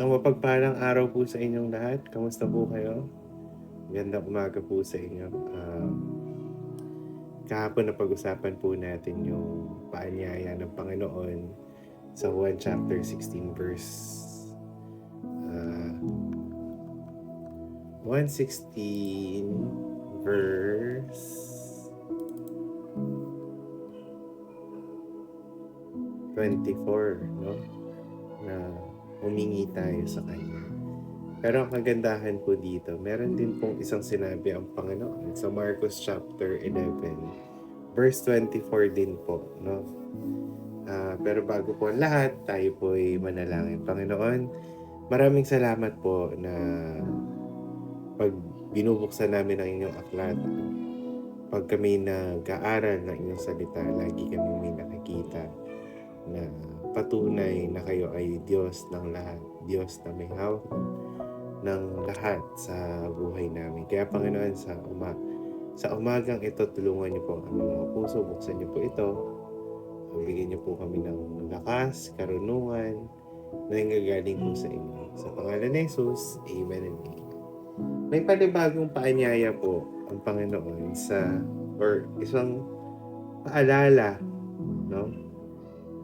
Isang mapagpalang araw po sa inyong lahat. Kamusta po kayo? Gandang umaga po sa inyo. Ah, kahapon na pag-usapan po natin yung paanyaya ng Panginoon sa Juan chapter 16 verse ah, 116 verse 24, no? Na humingi tayo sa Kanya. Pero ang kagandahan po dito, meron din pong isang sinabi ang Panginoon sa Marcos chapter 11, verse 24 din po, no? Ah, pero bago po ang lahat, tayo po ay manalangin. Panginoon, maraming salamat po na pag binubuksan namin ang inyong aklat, pag kami nag-aaral ng inyong salita, lagi kami may nakikita na patunay na kayo ay Diyos ng lahat. Diyos na may hawak ng lahat sa buhay namin. Kaya Panginoon, sa, uma sa umagang ito, tulungan niyo po ang aming mga puso. Buksan niyo po ito. Bigyan niyo po kami ng lakas, karunungan, na nanggagaling po sa inyo. Sa pangalan ni Jesus, Amen and Amen. May panibagong paanyaya po ang Panginoon sa, or isang paalala, no?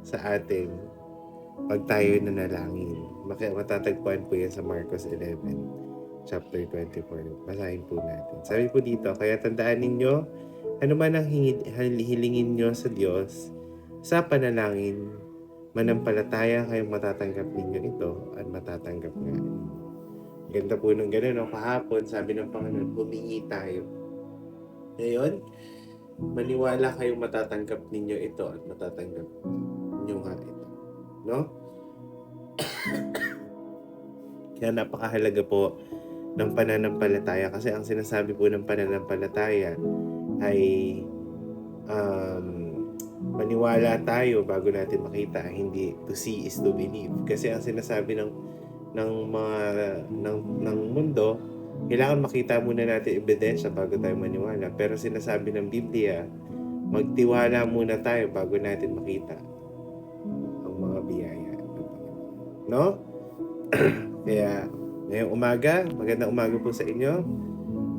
Sa atin pag tayo nanalangin. Matatagpuan po yan sa Marcos 11, chapter 24. Basahin po natin. Sabi po dito, kaya tandaan ninyo, ano man ang hilingin nyo sa Diyos, sa panalangin, manampalataya kayong matatanggap ninyo ito at matatanggap nga. Ganda po nung gano'n, no? kahapon, sabi ng Panginoon, humingi tayo. Ngayon, maniwala kayong matatanggap ninyo ito at matatanggap. No? Kaya napakahalaga po ng pananampalataya kasi ang sinasabi po ng pananampalataya ay um, maniwala tayo bago natin makita. Hindi to see is to believe. Kasi ang sinasabi ng ng mga ng, ng mundo kailangan makita muna natin ebidensya bago tayo maniwala. Pero sinasabi ng Biblia magtiwala muna tayo bago natin makita No? Kaya, ngayong umaga, magandang umaga po sa inyo.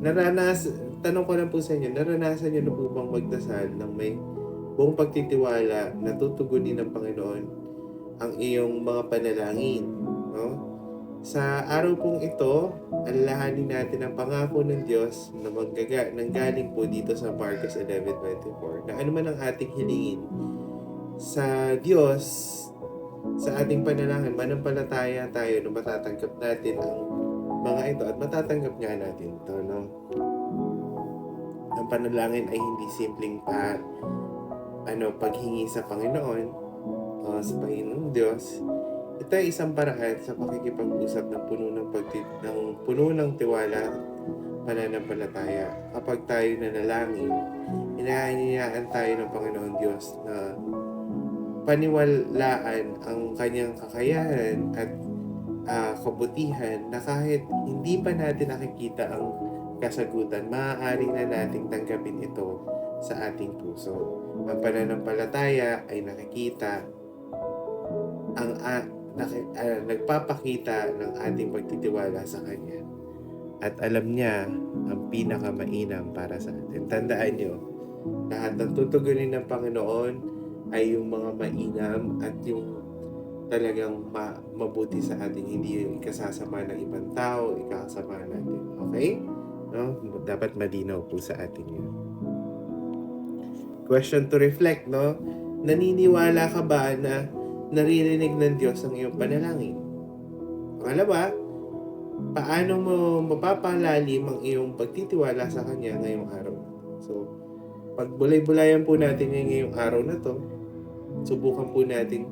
Naranas, tanong ko lang po sa inyo, naranasan niyo na po bang magdasal ng may buong pagtitiwala na tutugunin ng Panginoon ang iyong mga panalangin? No? Sa araw pong ito, alalahanin natin ang pangako ng Diyos na maggaga, nang galing po dito sa Marcos 11.24 na ano man ang ating hilingin sa Diyos, sa ating panalangin, manampalataya tayo na matatanggap natin ang mga ito at matatanggap nga natin ito, no? Ang panalangin ay hindi simpleng pa, ano, paghingi sa Panginoon o sa Panginoong Diyos. Ito ay isang paraan sa pakikipag-usap ng puno ng, pagti, ng puno ng tiwala at pananampalataya. Kapag tayo nanalangin, inaanyayaan tayo ng Panginoon Diyos na paniwalaan ang kanyang kakayahan at ah, kabutihan na kahit hindi pa natin nakikita ang kasagutan, maaari na nating tanggapin ito sa ating puso. Ang pananampalataya ay nakikita ang a- naki- ah, nagpapakita ng ating pagtitiwala sa Kanya. At alam niya ang pinakamainam para sa atin. Tandaan niyo, lahat ng tutugunin ng Panginoon ay yung mga mainam at yung talagang ma- mabuti sa atin, hindi yung ikasasama ng ibang tao, ikasama natin. Okay? No? Dapat malinaw po sa atin yun. Question to reflect, no? Naniniwala ka ba na naririnig ng Diyos ang iyong panalangin? Pangalawa, paano mo mapapalalim ang iyong pagtitiwala sa Kanya ngayong araw? So, pag bulay-bulayan po natin ngayong araw na to, subukan po natin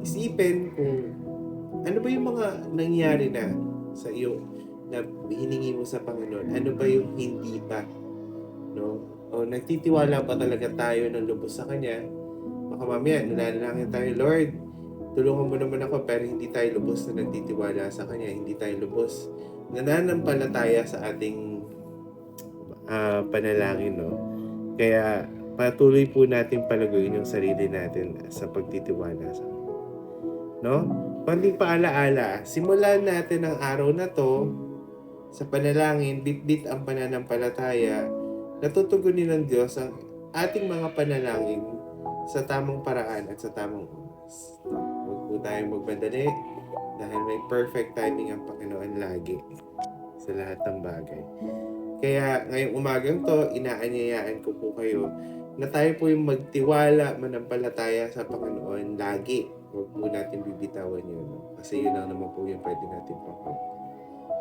isipin kung ano ba yung mga nangyari na sa iyo na hiningi mo sa Panginoon. Ano ba yung hindi pa? No? O nagtitiwala ba talaga tayo ng lubos sa Kanya? Baka mamaya, nananalangin tayo, Lord, tulungan mo naman ako pero hindi tayo lubos na nagtitiwala sa Kanya. Hindi tayo lubos. Nananampalataya sa ating ah, panalangin, no? Kaya patuloy po natin palaguin yung sarili natin sa pagtitiwala sa. No? konting paalaala, simulan natin ang araw na to sa panalangin, bit-bit ang pananampalataya, natutugunin ng Diyos ang ating mga panalangin sa tamang paraan at sa tamang oras. Huwag po tayong magbandali dahil may perfect timing ang Panginoon lagi sa lahat ng bagay. Kaya ngayong umagang to, inaanyayaan ko po kayo na tayo po yung magtiwala, manampalataya sa Panginoon lagi. Huwag po natin bibitawan yun. Kasi yun lang naman po yung pwede natin pangalaman.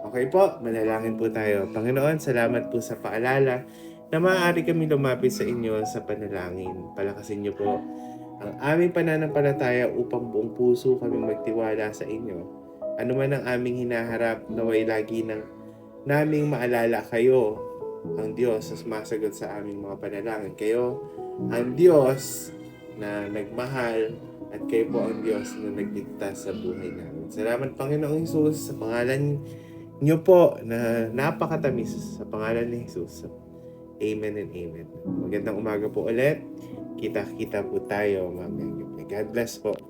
Okay po, manalangin po tayo. Panginoon, salamat po sa paalala na maaari kami lumapit sa inyo sa panalangin. Palakasin niyo po ang aming pananampalataya upang buong puso kami magtiwala sa inyo. Ano man ang aming hinaharap, naway lagi ng naming maalala kayo, ang Diyos na sumasagot sa aming mga panalangin. Kayo, ang Diyos na nagmahal at kayo po ang Diyos na nagligtas sa buhay namin. Salamat Panginoong Jesus sa pangalan niyo po na napakatamis sa pangalan ni Jesus. Amen and amen. Magandang umaga po ulit. Kita-kita po tayo mamaya. God bless po.